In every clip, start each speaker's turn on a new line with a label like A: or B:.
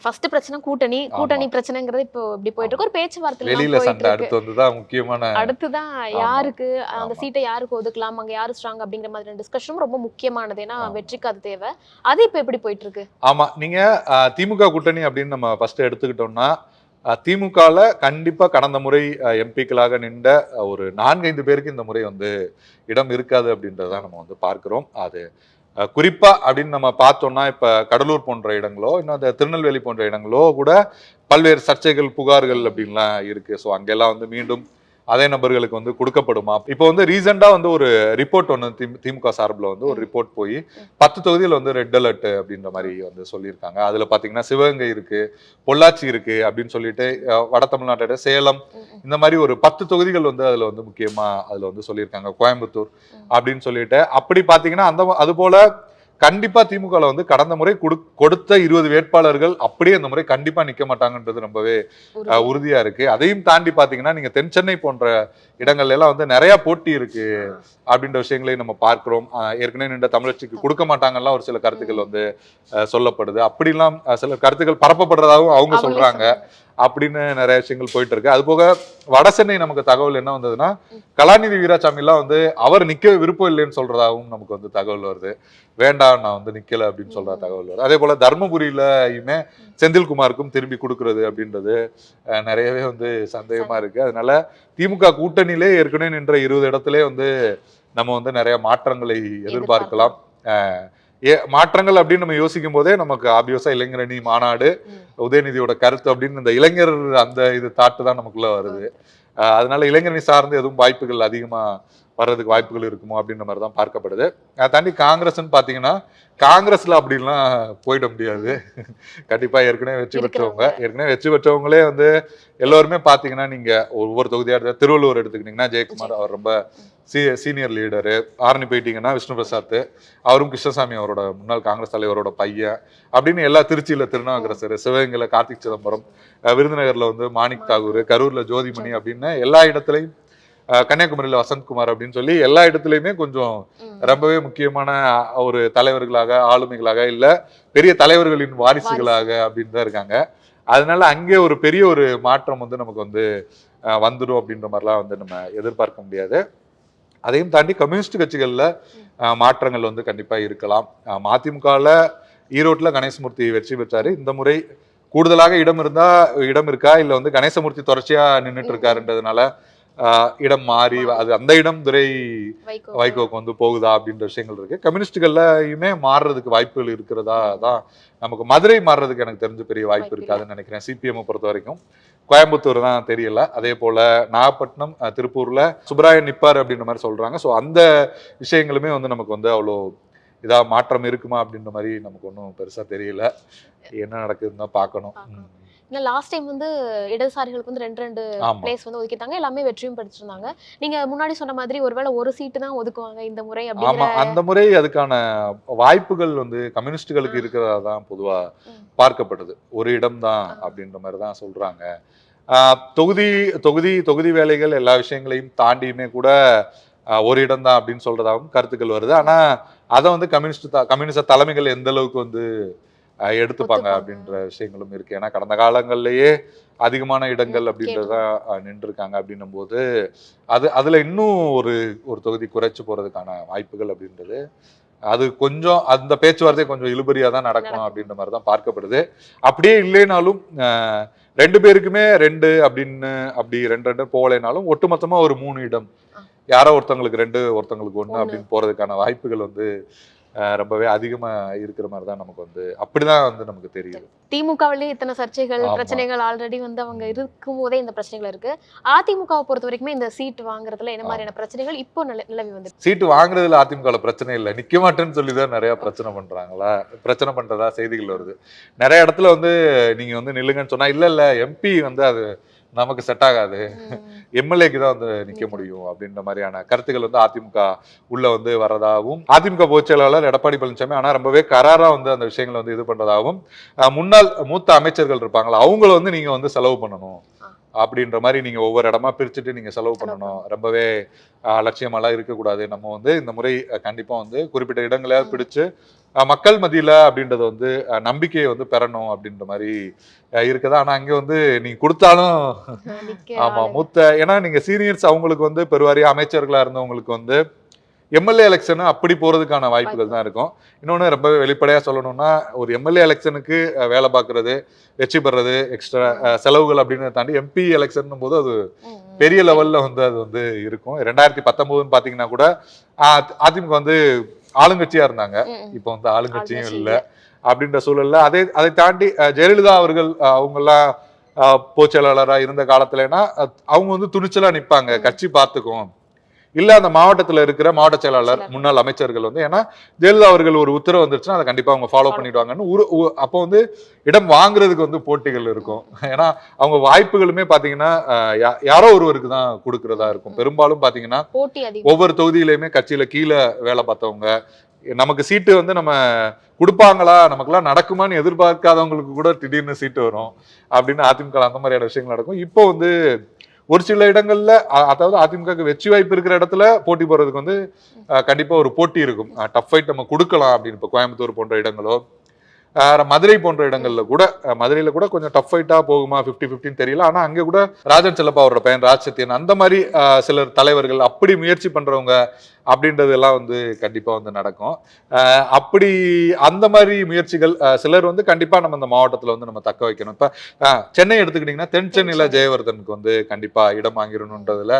A: First பிரச்சனை கூட்டணி. கூட்டணி பிரச்சனைங்கிறது இப்போ இப்படி போயிட்டு இருக்கு. ஒரு பேச்சுவார்த்தை
B: வெளியில சண்டை அடுத்து வந்துதான் முக்கியமான
A: அடுத்துதான் யாருக்கு அந்த சீட்டை யாருக்கு ஒதுக்கலாம் அங்க யாரு ஸ்ட்ராங் அப்படிங்கிற மாதிரி டிஸ்கஷனும் ரொம்ப முக்கியமானது. ஏன்னா. வெற்றிக்கு அது தேவை. அது இப்ப எப்படி போயிட்டு இருக்கு?
B: ஆமா. நீங்க திமுக கூட்டணி அப்படின்னு நம்ம ஃபர்ஸ்ட் எடுத்துக்கிட்டோம்னா அஹ், திமுகல கண்டிப்பா கடந்த முறை எம்பிக்களாக நின்ற ஒரு நான்கைந்து பேருக்கு இந்த முறை வந்து இடம் இருக்காது அப்படின்றத நம்ம வந்து பார்க்கிறோம். அது குறிப்பாக அப்படின்னு நம்ம பார்த்தோம்னா இப்போ கடலூர் போன்ற இடங்களோ இன்னும் அந்த திருநெல்வேலி போன்ற இடங்களோ கூட பல்வேறு சர்ச்சைகள் புகார்கள் அப்படின்லாம் இருக்குது ஸோ அங்கெல்லாம் வந்து மீண்டும் அதே நபர்களுக்கு வந்து கொடுக்கப்படுமா? இப்போ வந்து ரீசெண்டா வந்து ஒரு ரிப்போர்ட் ஒன்று திமுக சார்பில் வந்து ஒரு ரிப்போர்ட் போய் பத்து தொகுதியில் வந்து ரெட் அலர்ட் அப்படின்ற மாதிரி வந்து சொல்லியிருக்காங்க. அதுல பாத்தீங்கன்னா சிவகங்கை இருக்கு பொள்ளாச்சி இருக்கு அப்படின்னு சொல்லிட்டு வட தமிழ்நாட்டோட சேலம் இந்த மாதிரி ஒரு பத்து தொகுதிகள் வந்து அதுல வந்து முக்கியமா அதுல வந்து சொல்லியிருக்காங்க. கோயம்புத்தூர். அப்படின்னு சொல்லிட்டு அப்படி பாத்தீங்கன்னா அந்த அது போல கண்டிப்பா திமுகல வந்து கடந்த முறை குடு- கொடுத்த இருபது வேட்பாளர்கள் அப்படியே இந்த முறை கண்டிப்பா நிக்க மாட்டாங்கன்றது ரொம்பவே உறுதியா இருக்கு. அதையும் தாண்டி பாத்தீங்கன்னா நீங்க தென் சென்னை போன்ற இடங்கள்ல எல்லாம் வந்து நிறைய போட்டி இருக்கு அப்படின்ற விஷயங்களையும் நம்ம பார்க்கிறோம். ஏற்கனவே நின்ற தமிழச்சிக்கு கொடுக்க மாட்டாங்கலாம் ஒரு சில கருத்துக்கள் வந்து சொல்லப்படுது. அப்படிலாம் சில கருத்துக்கள் பரப்பப்படுறதாகவும் அவங்க சொல்றாங்க. அப்படின்னு நிறைய விஷயங்கள் போயிட்டு இருக்கு அது போக வட சென்னை நமக்கு தகவல் என்ன வந்ததுன்னா கலாநிதி வீராசாமி எல்லாம் வந்து அவர் நிக்க விருப்பம் இல்லைன்னு சொல்றதாகவும் நமக்கு வந்து தகவல் வருது. வேண்டாம் நான் வந்து நிக்கல அப்படின்னு சொல்ற தகவல் வருது. அதே போல தர்மபுரியிலயுமே செந்தில்குமாருக்கும் திரும்பி கொடுக்கறது அப்படின்றது நிறையவே வந்து சந்தேகமா இருக்கு. அதனால திமுக கூட்டணியிலே ஏற்கனவே நின்ற இருபது இடத்திலே வந்து நம்ம வந்து நிறைய மாற்றங்களை எதிர்பார்க்கலாம். ஏ மாற்றங்கள் அப்படின்னு நம்ம யோசிக்கும் போதே நமக்கு ஆபியஸா இளைஞரணி மாநாடு. உதயநிதியோட கருத்து அப்படின்னு இந்த இளைஞர் அந்த இது தாட்டு தான் நமக்குள்ள வருது அதனால இளைஞரணி சார்ந்து எதுவும் வாய்ப்புகள் அதிகமா வர்றதுக்கு வாய்ப்புகள் இருக்குமோ அப்படின்ற மாதிரி தான் பார்க்கப்படுது. அதை தாண்டி காங்கிரஸ்ன்னு பாத்தீங்கன்னா காங்கிரஸ்ல அப்படிலாம் போயிட முடியாது. கண்டிப்பா ஏற்கனவே வெற்றி பெற்றவங்க ஏற்கனவே வெற்றி பெற்றவங்களே வந்து எல்லோருமே பாத்தீங்கன்னா நீங்க ஒவ்வொரு தொகுதியா எடுத்தா திருவள்ளூர் எடுத்துக்கிட்டீங்கன்னா ஜெயக்குமார் அவர் ரொம்ப சீ சீனியர் லீடரு. ஆரணி போயிட்டீங்கன்னா விஷ்ணு பிரசாத் அவரும் கிருஷ்ணசாமி அவரோட முன்னாள் காங்கிரஸ் தலைவரோட பையன் அப்படின்னு எல்லா திருச்சியில திருநாவுக்கரசர் சிவகங்கையில கார்த்திக் சிதம்பரம் விருதுநகர்ல வந்து மாணிக் தாகூர் கரூர்ல ஜோதிமணி அப்படின்னு எல்லா இடத்துலையும் கன்னியாகுமரியில வசந்த்குமார் அப்படின்னு சொல்லி எல்லா இடத்துலயுமே கொஞ்சம். ரொம்பவே முக்கியமான ஒரு தலைவர்களாக ஆளுமைகளாக இல்ல பெரிய தலைவர்களின் வாரிசுகளாக அப்படின்னு தான் இருக்காங்க. அதனால அங்கே ஒரு பெரிய ஒரு மாற்றம் வந்து நமக்கு வந்து வந்துடும் அப்படின்ற மாதிரிலாம் வந்து நம்ம எதிர்பார்க்க முடியாது. அதையும் தாண்டி கம்யூனிஸ்ட் கட்சிகள்ல மாற்றங்கள் வந்து கண்டிப்பா இருக்கலாம். அஹ், மதிமுகல ஈரோட்ல கணேசமூர்த்தி வெற்றி பெற்றாரு. இந்த முறை கூடுதலாக இடம் இருந்தா இடம் இருக்கா? இல்ல வந்து கணேசமூர்த்தி தொடர்ச்சியா நின்னுட்டு இருக்காருன்றதுனால இடம் மாறி அது அந்த இடம்
A: வைகோ
B: வைகோக்கு. வந்து போகுதா அப்படின்ற விஷயங்கள் இருக்கு. கம்யூனிஸ்டுகள்லயுமே மாறுறதுக்கு வாய்ப்புகள் இருக்கிறதா தான் நமக்கு மதுரை மாறுறதுக்கு எனக்கு தெரிஞ்ச பெரிய வாய்ப்பு இருக்காதுன்னு நினைக்கிறேன். சிபிஎம் பொறுத்த வரைக்கும். கோயம்புத்தூர் தான் தெரியல. அதே போல நாகப்பட்டினம் திருப்பூர்ல சுப்ராயன் நிப்பார் அப்படின்ற மாதிரி சொல்றாங்க. ஸோ அந்த விஷயங்களுமே வந்து நமக்கு வந்து அவ்வளோ இதா மாற்றம் இருக்குமா அப்படின்ற மாதிரி நமக்கு ஒன்றும் பெருசா தெரியல. என்ன நடக்குதுன்னு தான் பார்க்கணும்.
A: ஏன்னா லாஸ்ட் டைம் வந்து இடதுசாரிகளுக்கு வந்து ரெண்டு ரெண்டு பிளேஸ் வந்து ஒதுக்கிட்டாங்க எல்லாமே வெற்றியும் படிச்சிருந்தாங்க நீங்க முன்னாடி சொன்ன மாதிரி ஒருவேளை ஒரு சீட்டு தான் ஒதுக்குவாங்க இந்த முறை
B: ஆமா அந்த முறை அதுக்கான வாய்ப்புகள் வந்து கம்யூனிஸ்டுகளுக்கு. இருக்கிறதா தான் பொதுவா. பார்க்கப்படுது ஒரு இடம் தான். அப்படின்ற மாதிரி தான் சொல்றாங்க தொகுதி தொகுதி தொகுதி வேலைகள் எல்லா விஷயங்களையும் தாண்டியுமே கூட ஒரு இடம் தான் அப்படின்னு சொல்றதாகவும் கருத்துக்கள் வருது ஆனா அதை வந்து கம்யூனிஸ்ட் கம்யூனிச தலைமைகள் எந்த அளவுக்கு வந்து எடுத்துப்பாங்க. அப்படின்ற விஷயங்களும் இருக்கு ஏன்னா கடந்த காலங்கள்லயே அதிகமான இடங்கள் அப்படின்றதா நின்று இருக்காங்க அப்படின்னும் போது அது அதுல இன்னும் ஒரு ஒரு தொகுதி குறைச்சு போறதுக்கான வாய்ப்புகள் அப்படின்றது அது கொஞ்சம் அந்த பேச்சுவார்த்தை கொஞ்சம் இழுபறியா தான் நடக்கும். அப்படின்ற மாதிரி தான் பார்க்கப்படுது அப்படியே இல்லைனாலும் ரெண்டு பேருக்குமே ரெண்டு அப்படின்னு அப்படி ரெண்டு ரெண்டு போகலைனாலும் ஒட்டுமொத்தமா ஒரு மூணு இடம். யாரோ ஒருத்தவங்களுக்கு ரெண்டு ஒருத்தவங்களுக்கு ஒண்ணு
A: ஒண்ணு.
B: அப்படின்னு போறதுக்கான வாய்ப்புகள் வந்து ரொம்பவே அதிகமா இருக்கிற மாதிரி தான் நமக்கு வந்து அப்படிதான் வந்து நமக்கு தெரியுது.
A: திமுகவிலேயே இத்தனை சர்ச்சைகள். பிரச்சனைகள் ஆல்ரெடி வந்து அவங்க இருக்கும் போதே இந்த பிரச்சனைகள் இருக்கு. அதிமுகவை பொறுத்த வரைக்குமே இந்த சீட் வாங்குறதுல என்ன மாதிரியான பிரச்சனைகள் இப்போ நில- நிலவி வந்து
B: சீட்டு வாங்குறதுல அதிமுக பிரச்சனை இல்லை. நிக்க மாட்டேன்னு சொல்லி தான் நிறைய பிரச்சனை பண்றாங்களா? பிரச்சனை பண்றதா செய்திகள் வருது. நிறைய இடத்துல வந்து நீங்க வந்து நில்லுங்கன்னு சொன்னா இல்ல இல்ல எம்பி வந்து அது நமக்கு செட் ஆகாது. எம்எல்ஏக்கு தான் வந்து நிக்க முடியும் அப்படின்ற மாதிரியான கருத்துக்கள் வந்து அதிமுக உள்ள வந்து வரதாகவும் அதிமுக பொதுச் செயலாளர் எடப்பாடி பழனிசாமி ஆனா ரொம்பவே கராரா வந்து அந்த விஷயங்களை வந்து இது பண்றதாகவும் முன்னாள் மூத்த அமைச்சர்கள் இருப்பாங்களா அவங்கள வந்து நீங்க வந்து செலவு பண்ணணும். அப்படின்ற மாதிரி நீங்க ஒவ்வொரு இடமா பிரிச்சுட்டு நீங்க செலவு பண்ணணும் ரொம்பவே அஹ், அலட்சியமாலாம் இருக்கக்கூடாது நம்ம வந்து இந்த முறை அஹ், கண்டிப்பா வந்து குறிப்பிட்ட இடங்களை. பிடிச்சு மக்கள் மத்தியில அப்படின்றது வந்து நம்பிக்கையை வந்து பெறணும் அப்படின்ற மாதிரி இருக்குது ஆனா அங்க வந்து நீங்க கொடுத்தாலும்
A: நிக்க
B: ஆமா
A: ஆளு.
B: மூத்த ஏன்னா நீங்க சீனியர்ஸ் அவங்களுக்கு வந்து பெருவாரியா அமைச்சர்களா இருந்தவங்களுக்கு வந்து எம்எல்ஏ எலெக்ஷன் அப்படி போறதுக்கான வாய்ப்புகள் தான் இருக்கும். இன்னொன்னு ரொம்ப வெளிப்படையா சொல்லணும்னா ஒரு எம்எல்ஏ எலெக்ஷனுக்கு வேலை பார்க்கறது வெற்றி பெறது எக்ஸ்ட்ரா செலவுகள் அப்படின்னு தாண்டி எம்பி எலெக்ஷன் போது அது. பெரிய லெவல்ல வந்து அது வந்து இருக்கும். ரெண்டாயிரத்தி பத்தொன்பதுன்னு பாத்தீங்கன்னா கூட அதிமுக வந்து ஆளுங்கட்சியா இருந்தாங்க. இப்போ வந்து ஆளுங்கட்சியும்
A: ஆளுங்கட்சி
B: இல்ல. அப்படின்ற சூழல்ல அதை அதை தாண்டி ஜெயலலிதா அவர்கள் அவங்கெல்லாம் அஹ், பொதுச்செயலாளரா இருந்த காலத்துலனா அவங்க வந்து துணிச்சலா நிப்பாங்க.
A: ம்.
B: கட்சி பார்த்துக்கும். இல்ல அந்த மாவட்டத்துல இருக்கிற மாவட்ட செயலாளர். முன்னாள் அமைச்சர்கள் வந்து ஏன்னா ஜெயலலிதா அவர்கள் ஒரு உத்தரவு வந்துருச்சுன்னா அதை கண்டிப்பா அவங்க ஃபாலோ பண்ணிடுவாங்கன்னு ஒரு அப்போ வந்து இடம் வாங்குறதுக்கு வந்து போட்டிகள் இருக்கும் ஏன்னா அவங்க வாய்ப்புகளுமே யா- யாரோ ஒருவருக்கு தான் கொடுக்கறதா இருக்கும். பெரும்பாலும்
A: அதிகம்
B: ஒவ்வொரு தொகுதியிலையுமே கட்சியில கீழே வேலை பார்த்தவங்க நமக்கு சீட்டு வந்து நம்ம கொடுப்பாங்களா நமக்கெல்லாம் நடக்குமான்னு எதிர்பார்க்காதவங்களுக்கு கூட திடீர்னு சீட்டு வரும் அப்படின்னு அதிமுக அந்த மாதிரியான விஷயங்கள் நடக்கும் இப்போ வந்து ஒரு சில இடங்கள்ல அதாவது அதிமுக வெற்றி வாய்ப்பு இருக்கிற இடத்துல போட்டி போறதுக்கு வந்து கண்டிப்பா ஒரு போட்டி இருக்கும். டஃப் ஃபைட் நம்ம கொடுக்கலாம் அப்படின்னு இப்போ கோயம்புத்தூர் போன்ற இடங்களோ மதுரை போன்ற இடங்கள்ல கூட மதுரையில கூட கொஞ்சம் டஃப் ஃபைட்டா போகுமா? 50 ஃபிஃப்டின்னு தெரியல. ஆனா அங்க கூட ராஜன் செல்லப்பா அவரோட பையன் ராஜ் சத்யன் அந்த மாதிரி சிலர் தலைவர்கள் அப்படி முயற்சி பண்றவங்க அப்படின்றது எல்லாம் வந்து கண்டிப்பா வந்து நடக்கும். அப்படி அந்த மாதிரி முயற்சிகள் சிலர் வந்து கண்டிப்பா நம்ம இந்த மாவட்டத்துல வந்து நம்ம தக்க வைக்கணும். இப்ப சென்னை எடுத்துக்கிட்டீங்கன்னா தென் சென்னையில ஜெயவர்தனுக்கு வந்து கண்டிப்பா இடம் வாங்கிடணுன்றதுல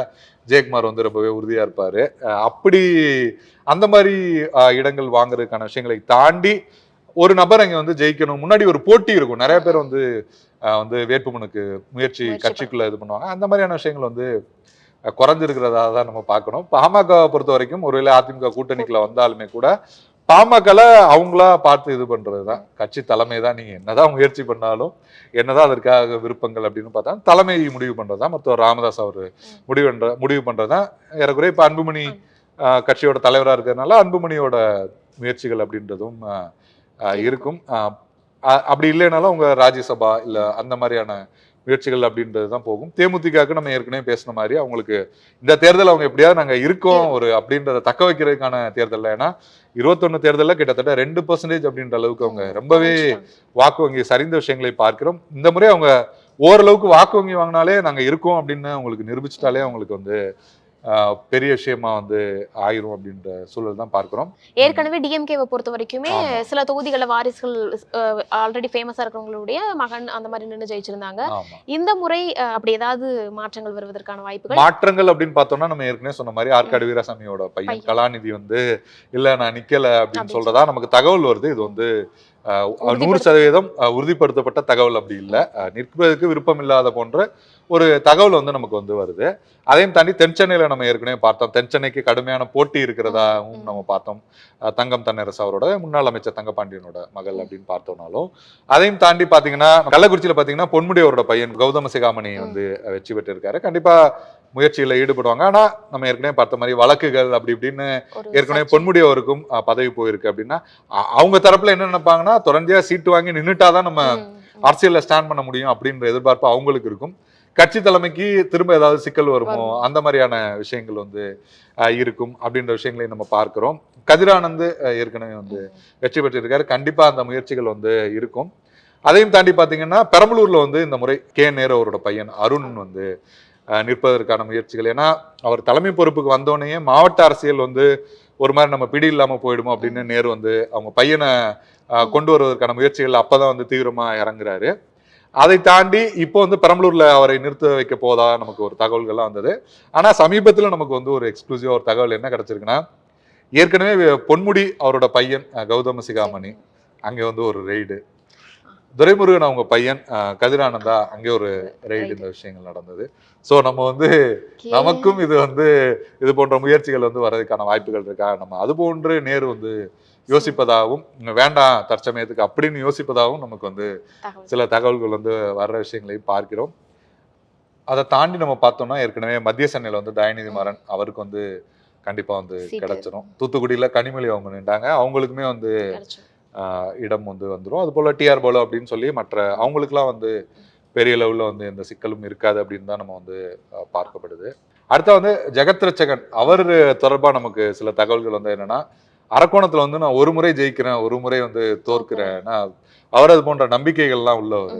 B: ஜெயக்குமார் வந்து ரொம்பவே உறுதியா இருப்பாரு. அப்படி அந்த மாதிரி இடங்கள் வாங்குறதுக்கான விஷயங்களை தாண்டி ஒரு நபர் அங்க வந்து ஜெயிக்கணும். முன்னாடி ஒரு போட்டி இருக்கும். நிறைய பேர் வந்து வந்து வேட்புமனுக்கு முயற்சி கட்சிக்குள்ள இது பண்ணுவாங்க. அந்த மாதிரியான விஷயங்கள் வந்து குறைஞ்சிருக்கிறதா தான் நம்ம பார்க்கணும். பாமகவை பொறுத்த வரைக்கும் ஒருவேளை அதிமுக கூட்டணிக்குள்ள வந்தாலுமே கூட பாமகல அவங்களா பார்த்து இது பண்றது தான் கட்சி தலைமை தான். நீங்க என்னதான் முயற்சி பண்ணாலும் என்னதான் அதற்காக விருப்பங்கள் அப்படின்னு பார்த்தா தலைமை முடிவு பண்றதா மருத்துவர் ராமதாஸ் அவர் முடிவு முடிவு பண்றதுதான். ஏறக்குறைய இப்ப அன்புமணி கட்சியோட தலைவரா இருக்கிறதுனால அன்புமணியோட முயற்சிகள் அப்படின்றதும் இருக்கும். அப்படி இல்லைனாலும் உங்க ராஜ்யசபா இல்ல அந்த மாதிரியான முயற்சிகள் அப்படின்றது தான் போகும். தேமுதிகக்கு நம்ம ஏற்கனவே பேசின மாதிரி அவங்களுக்கு இந்த தேர்தல் அவங்க எப்படியாவது நாங்க இருக்கோம் ஒரு அப்படின்றத தக்க வைக்கிறதுக்கான தேர்தல் ஏன்னா இருபத்தொன்னு தேர்தல்ல கிட்டத்தட்ட ரெண்டு பர்சன்டேஜ் அப்படின்ற அளவுக்கு அவங்க ரொம்பவே வாக்கு வங்கி சரிந்த விஷயங்களை பார்க்கிறோம். இந்த முறை அவங்க ஓரளவுக்கு வாக்கு வங்கி வாங்கினாலே நாங்க இருக்கோம் அப்படின்னு அவங்களுக்கு நிரூபிச்சிட்டாலே அவங்களுக்கு வந்து பெரிய விஷயமா வந்து ஆயிரும் அப்படின்ற சூழல் தான் பார்க்கிறோம்.
A: ஏற்கனவே டிஎம்கேவை பொறுத்த வரைக்குமே. சில தொகுதிகளில் வாரிசுகள் ஆல்ரெடி ஃபேமஸா இருக்கிறவங்களுடைய மகன் அந்த மாதிரி நின்று ஜெயிச்சிருந்தாங்க. இந்த முறை அப்படி ஏதாவது மாற்றங்கள் வருவதற்கான வாய்ப்புகள்?
B: மாற்றங்கள் அப்படின்னு பார்த்தோம்னா நம்ம ஏற்கனவே சொன்ன மாதிரி ஆற்காடு வீராசாமியோட பையன். கலாநிதி வந்து இல்ல நான் நிக்கல அப்படின்னு சொல்றதா நமக்கு தகவல் வருது. இது வந்து நூறு சதவீதம் உறுதிப்படுத்தப்பட்ட தகவல் அப்படி இல்லை. நிற்பதற்கு விருப்பம் இல்லாத போன்ற ஒரு தகவல் வந்து நமக்கு வந்து வருது. அதையும் தாண்டி தென் சென்னையில நம்ம ஏற்கனவே பார்த்தோம். தென் சென்னைக்கு கடுமையான போட்டி இருக்கிறதாவும். நம்ம பார்த்தோம். தங்கம் தன்னரசு அவரோட முன்னாள் அமைச்சர் தங்கபாண்டியனோட மகள் அப்படின்னு பார்த்தோம்னாலும். அதையும் தாண்டி பாத்தீங்கன்னா கள்ளக்குறிச்சியில பாத்தீங்கன்னா பொன்முடி அவரோட பையன் கௌதம சிகாமணி. வந்து வெற்றி பெற்றிருக்காரு. கண்டிப்பா முயற்சியில ஈடுபடுவாங்க. ஆனா நம்ம ஏற்கனவே பார்த்த மாதிரி வழக்குகள் அப்படி இப்படின்னு ஏற்கனவே
A: சர்ச்சை.
B: பொன்முடி அவருக்கும் அஹ், பதவி போயிருக்கு அப்படின்னா அவங்க தரப்புல என்ன நினைப்பாங்கன்னா தொடர்ச்சியா சீட்டு வாங்கி நின்னுட்டாதான் நம்ம. அரசியல்ல ஸ்டாண்ட் பண்ண முடியும் அப்படின்ற எதிர்பார்ப்பு அவங்களுக்கு இருக்கும். கட்சி தலைமைக்கு திரும்ப ஏதாவது சிக்கல் வருமோ. அந்த மாதிரியான விஷயங்கள் வந்து இருக்கும் அப்படின்ற விஷயங்களை நம்ம பார்க்கிறோம். கதிரானந்த் ஏற்கனவே வந்து வெற்றி பெற்றிருக்காரு. கண்டிப்பா அந்த முயற்சிகள் வந்து இருக்கும். அதையும் தாண்டி பாத்தீங்கன்னா பெரம்பலூர்ல வந்து இந்த முறை கே. நேரு அவரோட பையன் அருண் வந்து நிற்பதற்கான முயற்சிகள். ஏன்னா அவர் தலைமை பொறுப்புக்கு வந்தோடனே மாவட்ட அரசியல் வந்து ஒரு மாதிரி நம்ம பிடி இல்லாம போயிடுமோ அப்படின்னு நேரு வந்து அவங்க பையனை கொண்டு வருவதற்கான முயற்சிகள் அப்பதான் வந்து தீவிரமா இறங்குறாரு. அதை தாண்டி இப்போ வந்து பெரம்பலூர்ல அவரை நிறுத்த வைக்க போதா நமக்கு ஒரு தகவல்கள்லாம் வந்தது. ஆனா சமீபத்துல நமக்கு வந்து ஒரு எக்ஸ்க்ளூசிவா ஒரு தகவல் என்ன கிடைச்சிருக்குன்னா ஏற்கனவே பொன்முடி அவரோட பையன் கௌதம சிகாமணி அங்க வந்து ஒரு ரெய்டு துரைமுருகன் அவங்க பையன் கதிரானந்தா அங்கே ஒரு ரெய்டு இந்த விஷயங்கள் நடந்தது. சோ நம்ம வந்து நமக்கும் இது வந்து இது போன்ற முயற்சிகள் வந்து வர்றதுக்கான வாய்ப்புகள் இருக்கா? நம்ம அது போன்று நேரு வந்து யோசிப்பதாகவும் வேண்டாம் தற்சமயத்துக்கு அப்படின்னு யோசிப்பதாகவும் நமக்கு வந்து. சில தகவல்கள் வந்து வர்ற விஷயங்களை பார்க்கிறோம். அதை தாண்டி நம்ம பார்த்தோம்னா ஏற்கனவே மத்திய சென்னையில வந்து தயநிதி மாறன் அவருக்கு வந்து கண்டிப்பா வந்து. கிடைச்சிரும். தூத்துக்குடியில கனிமொழி அவங்க நின்றாங்க. அவங்களுக்குமே வந்து இடம் வந்து வந்துரும். அது போல டிஆர் போலோ அப்படின்னு சொல்லி மற்ற அவங்களுக்குலாம் வந்து பெரிய லெவலில் வந்து எந்த சிக்கலும் இருக்காது அப்படின்னு தான் நம்ம வந்து பார்க்கப்படுது. அடுத்த வந்து ஜெகத் ரட்சகன். அவர் தொடர்பாக நமக்கு சில தகவல்கள் வந்து என்னன்னா அரக்கோணத்தில் வந்து நான் ஒரு முறை ஜெயிக்கிறேன் ஒரு முறை வந்து தோற்கிறேன்னா அவர் அது போன்ற நம்பிக்கைகள்லாம் உள்ளவர்.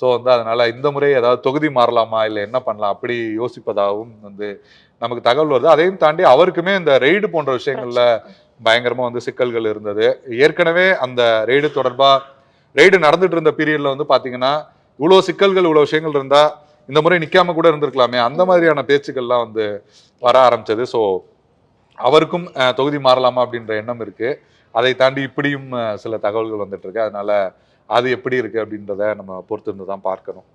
B: ஸோ வந்து அதனால இந்த முறை ஏதாவது தொகுதி மாறலாமா? இல்லை என்ன பண்ணலாம்? அப்படி யோசிப்பதாகவும் வந்து நமக்கு தகவல் வருது. அதையும் தாண்டி அவருக்குமே இந்த ரெய்டு போன்ற விஷயங்கள்ல பயங்கரமா வந்து சிக்கல்கள் இருந்தது. ஏற்கனவே அந்த ரெய்டு தொடர்பா ரெய்டு நடந்துட்டு இருந்த பீரியட்ல வந்து பாத்தீங்கன்னா இவ்வளவு சிக்கல்கள் இவ்வளவு விஷயங்கள் இருந்தா இந்த முறை நிக்காம கூட இருந்திருக்கலாமே. அந்த மாதிரியான பேச்சுக்கள்லாம் வந்து வர ஆரம்பிச்சது. ஸோ அவருக்கும் தொகுதி மாறலாமா அப்படின்ற எண்ணம் இருக்கு. அதை தாண்டி இப்படியும் சில தகவல்கள் வந்துட்டு இருக்கு. அதனால அது எப்படி இருக்குது அப்படின்றத நம்ம பொறுத்திருந்து தான் பார்க்கணும்.